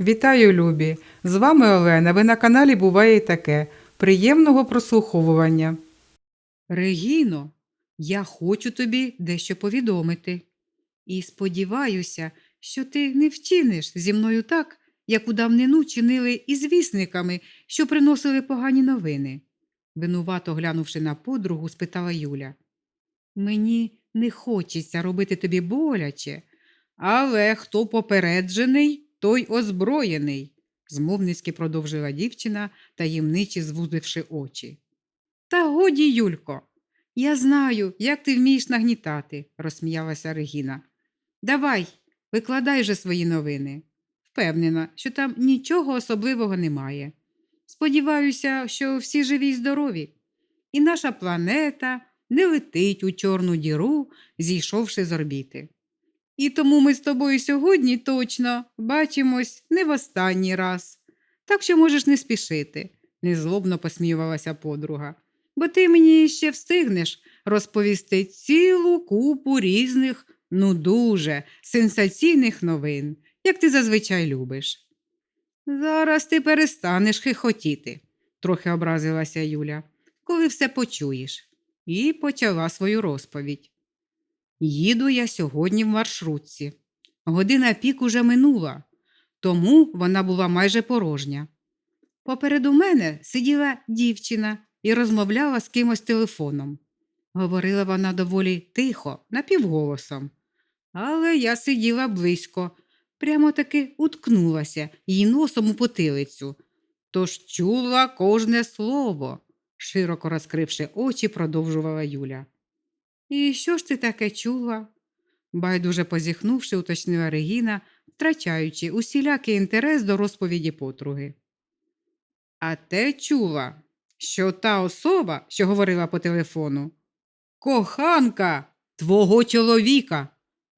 Вітаю, любі! З вами Олена. Ви на каналі Буває і таке. Приємного прослуховування. Регіно, я хочу тобі дещо повідомити. І сподіваюся, що ти не вчиниш зі мною так, як у давнину чинили із вісниками, що приносили погані новини. Винувато глянувши на подругу, спитала Юля. Мені не хочеться робити тобі боляче, але хто попереджений, той озброєний, змовницьки продовжила дівчина, таємниче звузивши очі. Та годі, Юлько, я знаю, як ти вмієш нагнітати, розсміялася Регіна. Давай, викладай же свої новини. Впевнена, що там нічого особливого немає. Сподіваюся, що всі живі й здорові, і наша планета не летить у чорну діру, зійшовши з орбіти. І тому ми з тобою сьогодні точно бачимось не в останній раз. Так що можеш не спішити, незлобно посміювалася подруга. Бо ти мені ще встигнеш розповісти цілу купу різних, ну дуже сенсаційних новин, як ти зазвичай любиш. Зараз ти перестанеш хихотіти, трохи образилася Юля, коли все почуєш, і почала свою розповідь. Їду я сьогодні в маршрутці. Година пік уже минула, тому вона була майже порожня. Попереду мене сиділа дівчина і розмовляла з кимось телефоном. Говорила вона доволі тихо, напівголосом. Але я сиділа близько, прямо таки уткнулася її носом у потилицю. Тож чула кожне слово, широко розкривши очі, продовжувала Юля. І що ж ти таке чула? байдуже позіхнувши, уточнила Регіна, втрачаючи усілякий інтерес до розповіді потруги. А те чула, що та особа, що говорила по телефону, коханка твого чоловіка,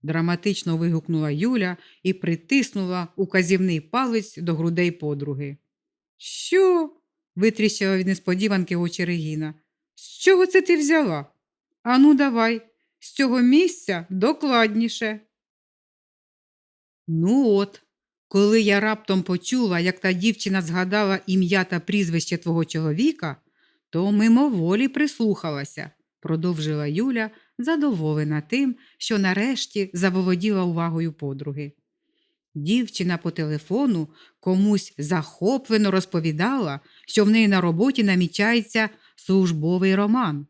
драматично вигукнула Юля і притиснула указівний палець до грудей подруги. Що? витріщила від несподіванки очі Регіна. З чого це ти взяла? Ану, давай, з цього місця докладніше. Ну от, коли я раптом почула, як та дівчина згадала ім'я та прізвище твого чоловіка, то мимоволі прислухалася, продовжила Юля, задоволена тим, що нарешті заволоділа увагою подруги. Дівчина по телефону комусь захоплено розповідала, що в неї на роботі намічається службовий роман.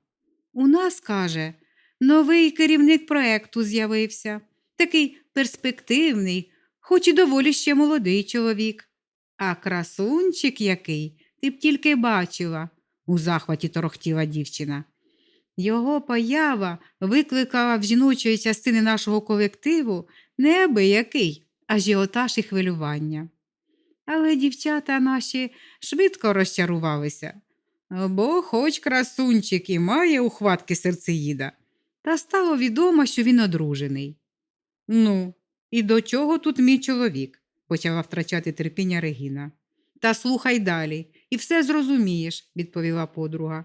У нас, каже, новий керівник проекту з'явився, такий перспективний, хоч і доволі ще молодий чоловік. А красунчик який, ти б тільки бачила, у захваті торохтіла дівчина. Його поява викликала в жіночої частини нашого колективу неабиякий ажіотаж і хвилювання. Але дівчата наші швидко розчарувалися, бо хоч красунчик і має ухватки серцеїда, та стало відомо, що він одружений. Ну, і до чого тут мій чоловік? почала втрачати терпіння Регіна. Та слухай далі, і все зрозумієш, відповіла подруга.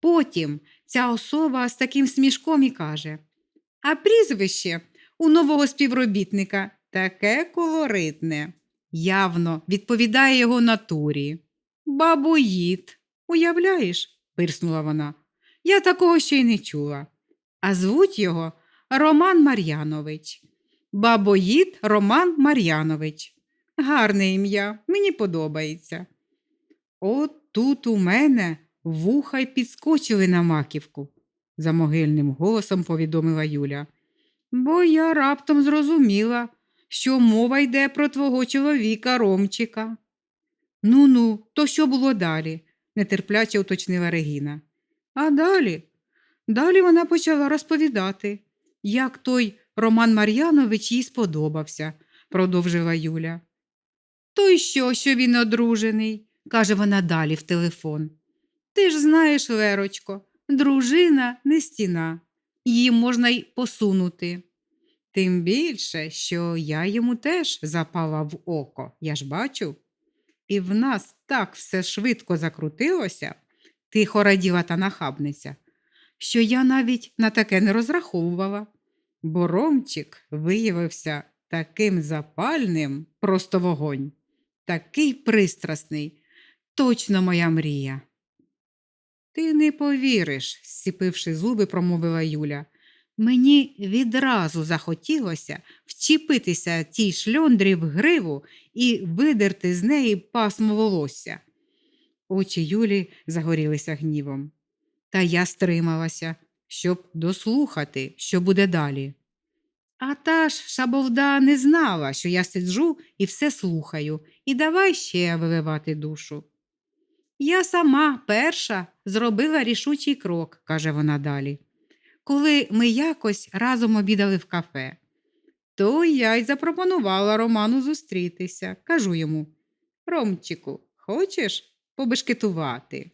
Потім ця особа з таким смішком і каже: А прізвище у нового співробітника таке колоритне, явно відповідає його натурі. Бабоїд, уявляєш? пирснула вона. Я такого ще й не чула. А звуть його Роман Мар'янович. Бабоїд Роман Мар'янович. Гарне ім'я, мені подобається. От тут у мене вуха й підскочили на маківку, за могильним голосом повідомила Юля. Бо я раптом зрозуміла, що мова йде про твого чоловіка Ромчика. Ну ну, то що було далі? Нетерпляче уточнила Регіна. А далі? Далі вона почала розповідати, як той Роман Мар'янович їй сподобався, продовжила Юля. То й що, що він одружений, каже вона далі в телефон. Ти ж знаєш, Лерочко, дружина не стіна, її можна й посунути. Тим більше, що я йому теж запала в око, я ж бачу. І в нас так все швидко закрутилося, тихо раділа та нахабниця, що я навіть на таке не розраховувала. Бо Ромчик виявився таким запальним, просто вогонь, такий пристрасний, точно моя мрія. Ти не повіриш, зціпивши зуби, промовила Юля. Мені відразу захотілося вчепитися тій шльондрі в гриву і видерти з неї пасмо волосся. Очі Юлі загорілися гнівом. Та я стрималася, щоб дослухати, що буде далі. А та ж шабовда не знала, що я сиджу і все слухаю, і давай ще виливати душу. Я сама перша зробила рішучий крок, каже вона далі. Коли ми якось разом обідали в кафе, то я й запропонувала Роману зустрітися. Кажу йому Ромчику, хочеш побешкетувати?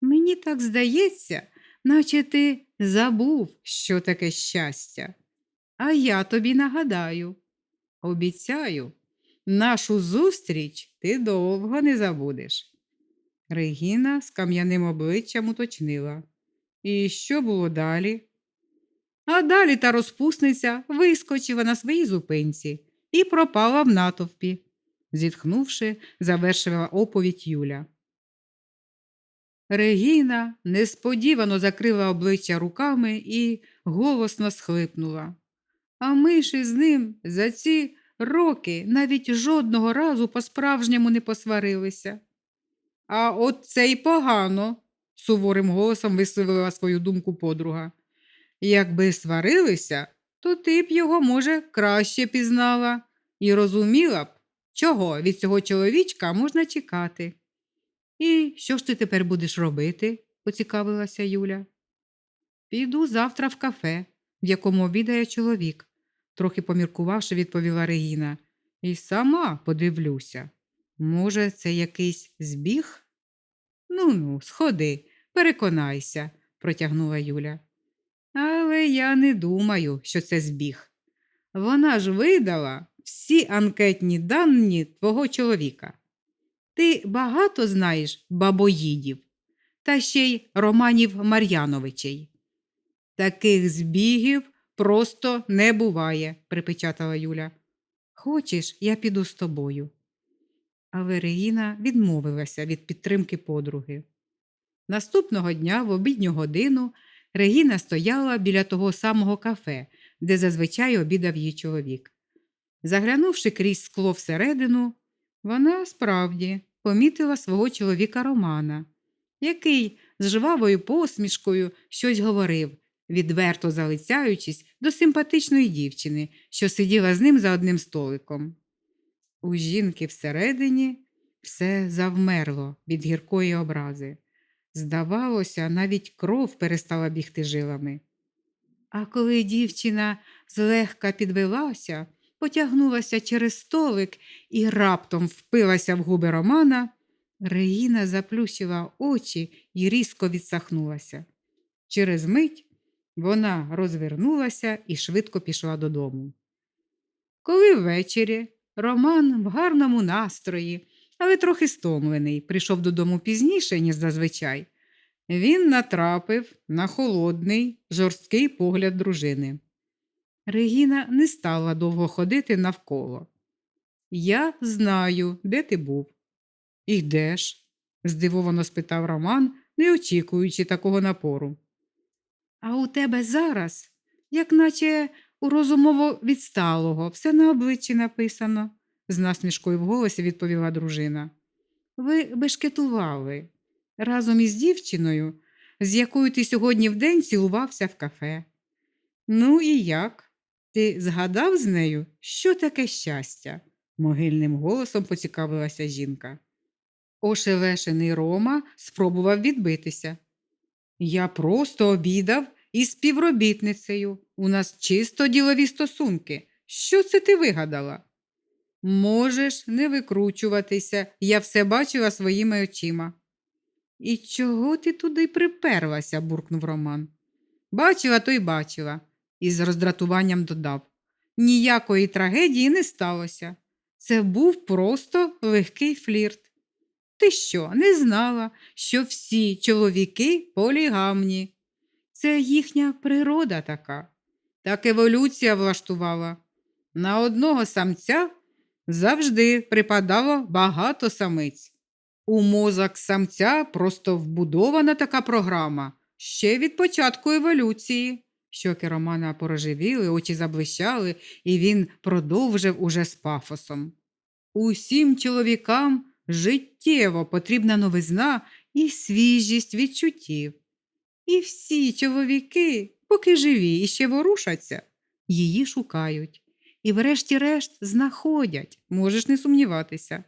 Мені так здається, наче ти забув, що таке щастя. А я тобі нагадаю, обіцяю, нашу зустріч ти довго не забудеш. Регіна з кам'яним обличчям уточнила. І що було далі? А далі та розпусниця вискочила на своїй зупинці і пропала в натовпі, зітхнувши, завершила оповідь Юля. Регіна несподівано закрила обличчя руками і голосно схлипнула. А ми ж із ним за ці роки навіть жодного разу по-справжньому не посварилися. А от це й погано, суворим голосом висловила свою думку подруга. Якби сварилися, то ти б його, може, краще пізнала і розуміла б, чого від цього чоловічка можна чекати. І що ж ти тепер будеш робити? поцікавилася Юля. Піду завтра в кафе, в якому обідає чоловік, трохи поміркувавши, відповіла Регіна. І сама подивлюся. Може, це якийсь збіг? Ну ну, сходи, переконайся, протягнула Юля. Але я не думаю, що це збіг. Вона ж видала всі анкетні дані твого чоловіка. Ти багато знаєш бабоїдів, та ще й Романів Мар'яновичей. Таких збігів просто не буває, припечатала Юля. Хочеш, я піду з тобою. Але Регіна відмовилася від підтримки подруги. Наступного дня, в обідню годину, Регіна стояла біля того самого кафе, де зазвичай обідав її чоловік. Заглянувши крізь скло всередину, вона справді помітила свого чоловіка Романа, який з жвавою посмішкою щось говорив, відверто залицяючись до симпатичної дівчини, що сиділа з ним за одним столиком. У жінки всередині все завмерло від гіркої образи. Здавалося, навіть кров перестала бігти жилами. А коли дівчина злегка підвелася, потягнулася через столик і раптом впилася в губи Романа, Регіна заплющила очі і різко відсахнулася. Через мить вона розвернулася і швидко пішла додому. Коли ввечері Роман в гарному настрої, але трохи стомлений, прийшов додому пізніше, ніж зазвичай, він натрапив на холодний, жорсткий погляд дружини. Регіна не стала довго ходити навколо. Я знаю, де ти був. І де ж? здивовано спитав Роман, не очікуючи такого напору. А у тебе зараз, як наче у розумово відсталого, все на обличчі написано, з насмішкою в голосі відповіла дружина. Ви бешкетували разом із дівчиною, з якою ти сьогодні вдень цілувався в кафе. Ну і як? Ти згадав з нею, що таке щастя? могильним голосом поцікавилася жінка. Ошелешений Рома спробував відбитися. Я просто обідав із співробітницею. У нас чисто ділові стосунки. Що це ти вигадала? Можеш не викручуватися, я все бачила своїми очима. І чого ти туди приперлася? буркнув Роман. Бачила, то й бачила, із роздратуванням додав. Ніякої трагедії не сталося. Це був просто легкий флірт. Ти що, не знала, що всі чоловіки полігамні? Це їхня природа така. Так еволюція влаштувала. На одного самця завжди припадало багато самиць. У мозок самця просто вбудована така програма ще від початку еволюції. Щоки Романа порожевіли, очі заблищали, і він продовжив уже з пафосом. Усім чоловікам життєво потрібна новизна і свіжість відчуттів. І всі чоловіки, поки живі і ще ворушаться, її шукають. І врешті-решт знаходять, можеш не сумніватися.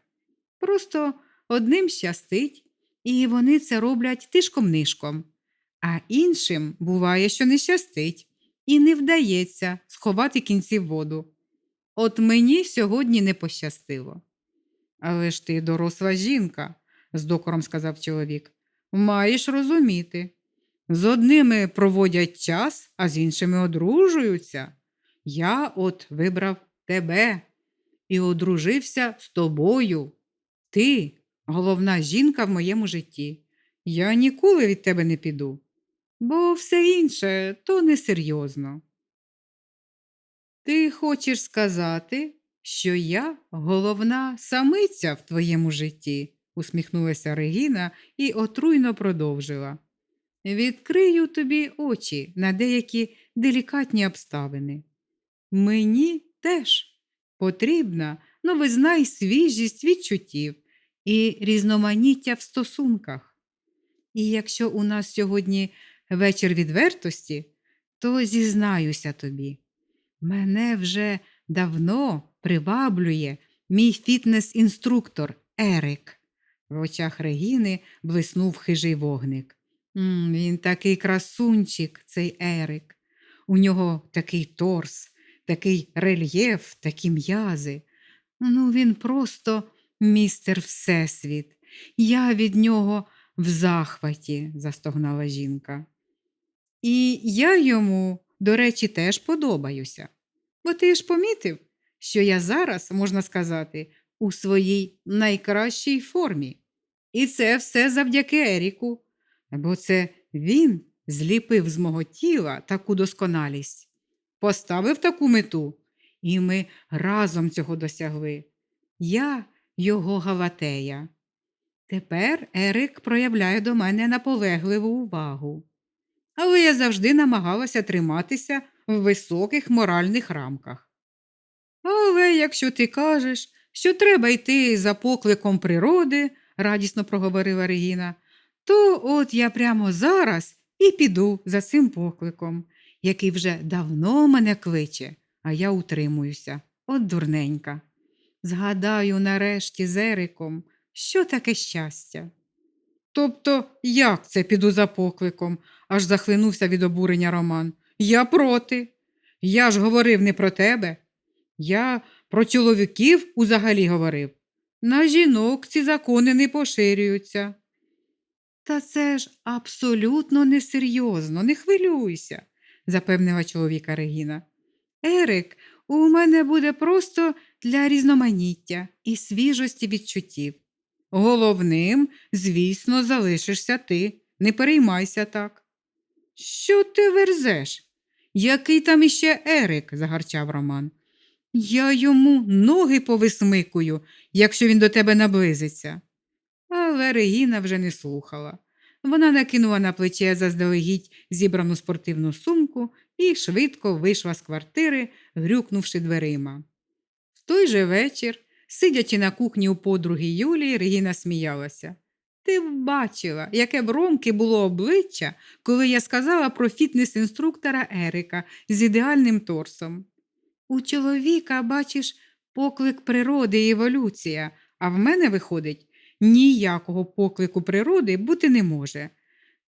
Просто одним щастить, і вони це роблять тишком-нишком, а іншим буває, що не щастить, і не вдається сховати кінці в воду. От мені сьогодні не пощастило. Але ж ти доросла жінка, з докором сказав чоловік. Маєш розуміти. З одними проводять час, а з іншими одружуються. Я от вибрав тебе і одружився з тобою. Ти головна жінка в моєму житті. Я ніколи від тебе не піду, бо все інше то несерйозно. Ти хочеш сказати, що я головна самиця в твоєму житті, усміхнулася Регіна і отруйно продовжила. Відкрию тобі очі на деякі делікатні обставини. Мені теж потрібна новизна і свіжість відчуттів і різноманіття в стосунках. І якщо у нас сьогодні вечір відвертості, то зізнаюся тобі. Мене вже давно приваблює мій фітнес-інструктор Ерик. В очах Регіни блиснув хижий вогник. М, він такий красунчик, цей Ерик. У нього такий торс, такий рельєф, такі м'язи. Ну, він просто містер Всесвіт. Я від нього в захваті, застогнала жінка. І я йому, до речі, теж подобаюся. Бо ти ж помітив, що я зараз, можна сказати, у своїй найкращій формі. І це все завдяки Еріку. Бо це він зліпив з мого тіла таку досконалість, поставив таку мету, і ми разом цього досягли. Я його галатея. Тепер Ерик проявляє до мене наполегливу увагу. Але я завжди намагалася триматися в високих моральних рамках. Але якщо ти кажеш, що треба йти за покликом природи, радісно проговорила Регіна, то от я прямо зараз і піду за цим покликом, який вже давно мене кличе, а я утримуюся, от дурненька. Згадаю нарешті з Ериком, що таке щастя. Тобто, як це піду за покликом? аж захлинувся від обурення Роман. Я проти. Я ж говорив не про тебе. Я про чоловіків узагалі говорив. На жінок ці закони не поширюються. Та це ж абсолютно несерйозно, не хвилюйся, запевнила чоловіка Регіна. Ерик, у мене буде просто для різноманіття і свіжості відчуттів. Головним, звісно, залишишся ти. Не переймайся так. Що ти верзеш? Який там іще Ерик? загарчав Роман. Я йому ноги повисмикую, якщо він до тебе наблизиться. Але Регіна вже не слухала. Вона накинула на плече заздалегідь зібрану спортивну сумку і швидко вийшла з квартири, грюкнувши дверима. В той же вечір, сидячи на кухні у подруги Юлії, Регіна сміялася. Ти б бачила, яке б Ромки було обличчя, коли я сказала про фітнес-інструктора Ерика з ідеальним торсом. У чоловіка, бачиш, поклик природи і еволюція, а в мене виходить, ніякого поклику природи бути не може.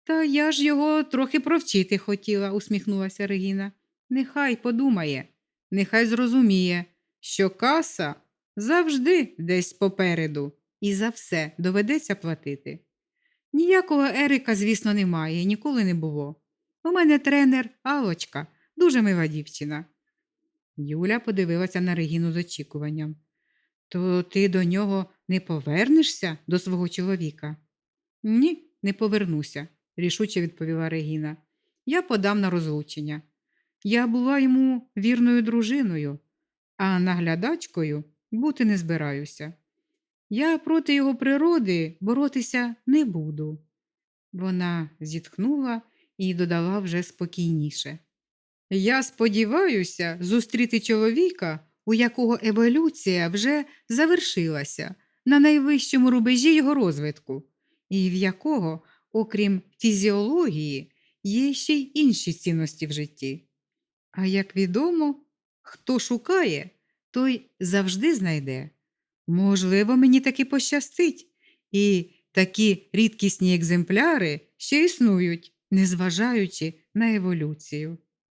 Та я ж його трохи провчити хотіла, усміхнулася Регіна. Нехай подумає, нехай зрозуміє, що каса завжди десь попереду і за все доведеться платити. Ніякого Ерика, звісно, немає, ніколи не було. У мене тренер Алочка, дуже мила дівчина. Юля подивилася на Регіну з очікуванням. То ти до нього не повернешся до свого чоловіка? Ні, не повернуся, рішуче відповіла Регіна. Я подам на розлучення. Я була йому вірною дружиною, а наглядачкою бути не збираюся. Я проти його природи боротися не буду. Вона зітхнула і додала вже спокійніше. Я сподіваюся зустріти чоловіка, у якого еволюція вже завершилася на найвищому рубежі його розвитку, і в якого, окрім фізіології, є ще й інші цінності в житті. А як відомо, хто шукає, той завжди знайде. Можливо, мені таки пощастить, і такі рідкісні екземпляри ще існують, незважаючи на еволюцію.